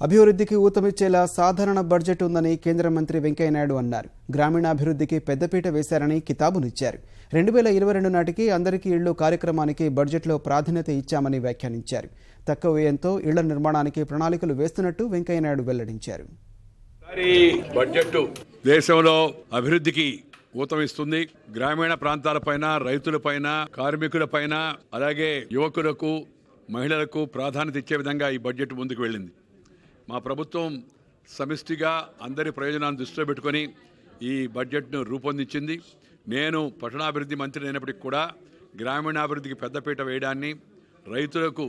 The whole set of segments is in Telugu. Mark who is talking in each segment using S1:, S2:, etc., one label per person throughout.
S1: అభివృద్ధికి ఊతమిచ్చేలా సాధారణ బడ్జెట్ ఉందని కేంద్ర మంత్రి వెంకయ్యనాయుడు అన్నారు. గ్రామీణాభివృద్ధికి పెద్దపీట వేశారని కితాబునిచ్చారు. రెండు వేల ఇరవై రెండు నాటికి అందరికీ ఇళ్ళు కార్యక్రమానికి బడ్జెట్లో ప్రాధాన్యత ఇచ్చామని వ్యాఖ్యానించారు. తక్కువ వ్యయంతో ఇళ్ళ నిర్మాణానికి ప్రణాళికలు వేస్తున్నట్టు వెంకయ్యనాయుడు వెల్లడించారు.
S2: బడ్జెట్ దేశంలో అభివృద్ధికి ఊతమిస్తుంది. గ్రామీణ ప్రాంతాలపైన రైతులపైన కార్మికులపైన అలాగే యువకులకు మహిళలకు ప్రాధాన్యత ఇచ్చే విధంగా ఈ బడ్జెట్ ముందుకు వెళ్ళింది. మా ప్రభుత్వం సమిష్టిగా అందరి ప్రయోజనాన్ని దృష్టిలో పెట్టుకొని ఈ బడ్జెట్ను రూపొందించింది. నేను పట్టణాభివృద్ధి మంత్రి అయినప్పటికీ కూడా గ్రామీణాభివృద్ధికి పెద్దపీట వేయడాన్ని రైతులకు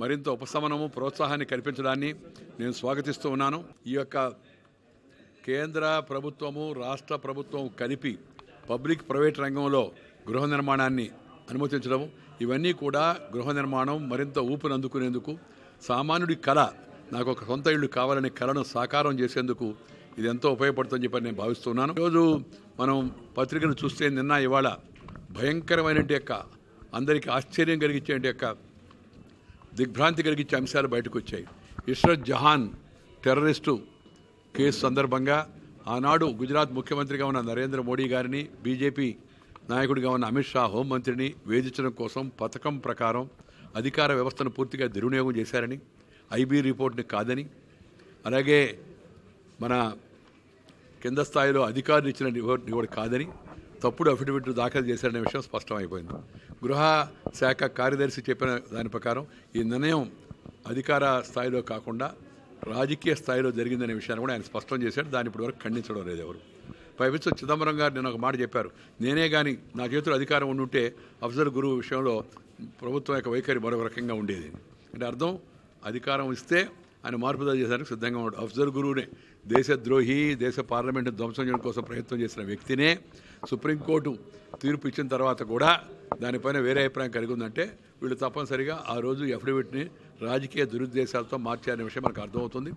S2: మరింత ఉపశమనము ప్రోత్సాహాన్ని కల్పించడాన్ని నేను స్వాగతిస్తూ ఉన్నాను. ఈ యొక్క కేంద్ర ప్రభుత్వము రాష్ట్ర ప్రభుత్వం కలిపి పబ్లిక్ ప్రైవేట్ రంగంలో గృహ నిర్మాణాన్ని అనుమతించడం ఇవన్నీ కూడా గృహ నిర్మాణం మరింత ఊపిరి అందుకునేందుకు సామాన్యుడి కళ నాకు ఒక సొంత ఇల్లు కావాలనే కలను సాకారం చేసేందుకు ఇది ఎంతో ఉపయోగపడుతుందని చెప్పి నేను భావిస్తున్నాను. ఈరోజు మనం పత్రికను చూస్తే నిన్న ఇవాళ భయంకరమైన యొక్క అందరికీ ఆశ్చర్యం కలిగించే యొక్క దిగ్భ్రాంతి కలిగించే అంశాలు బయటకు వచ్చాయి. ఇష్రత్ జహాన్ టెర్రరిస్టు కేసు సందర్భంగా ఆనాడు గుజరాత్ ముఖ్యమంత్రిగా ఉన్న నరేంద్ర మోడీ గారిని బీజేపీ నాయకుడిగా ఉన్న అమిత్ షా హోంమంత్రిని వేధించడం కోసం పథకం ప్రకారం అధికార వ్యవస్థను పూర్తిగా దుర్వినియోగం చేశారని ఐబీ రిపోర్ట్ని కాదని అలాగే మన కింద స్థాయిలో అధికారులు ఇచ్చిన రిపోర్ట్ని కూడా కాదని తప్పుడు అఫిడవిట్ దాఖలు చేశారనే విషయం స్పష్టమైపోయింది. గృహ శాఖ కార్యదర్శి చెప్పిన దాని ప్రకారం ఈ నిర్ణయం అధికార స్థాయిలో కాకుండా రాజకీయ స్థాయిలో జరిగిందనే విషయాన్ని కూడా ఆయన స్పష్టం చేశాడు. దాన్ని ఇప్పటి వరకు ఖండించడం లేదు ఎవరు. పైపించు చిదంబరం గారు నేను ఒక మాట చెప్పారు. నేనే కానీ నా చేతులు అధికారం ఉండుంటే అఫ్జల్ గురువు విషయంలో ప్రభుత్వం యొక్క వైఖరి మరొక రకంగా ఉండేది. అంటే అర్థం అధికారం ఇస్తే ఆయన మార్పుదా చేసేందుకు సిద్ధంగా ఉన్నాడు. అఫ్జల్ గురువునే దేశద్రోహి దేశ పార్లమెంటు ధ్వంసం చేయడం కోసం ప్రయత్నం చేసిన వ్యక్తినే సుప్రీంకోర్టు తీర్పు ఇచ్చిన తర్వాత కూడా దానిపైన వేరే అభిప్రాయం కలిగి ఉందంటే వీళ్ళు తప్పనిసరిగా ఆ రోజు ఎఫిడవిట్ని రాజకీయ దురుద్దేశాలతో మార్చారనే విషయం మనకు అర్థమవుతుంది.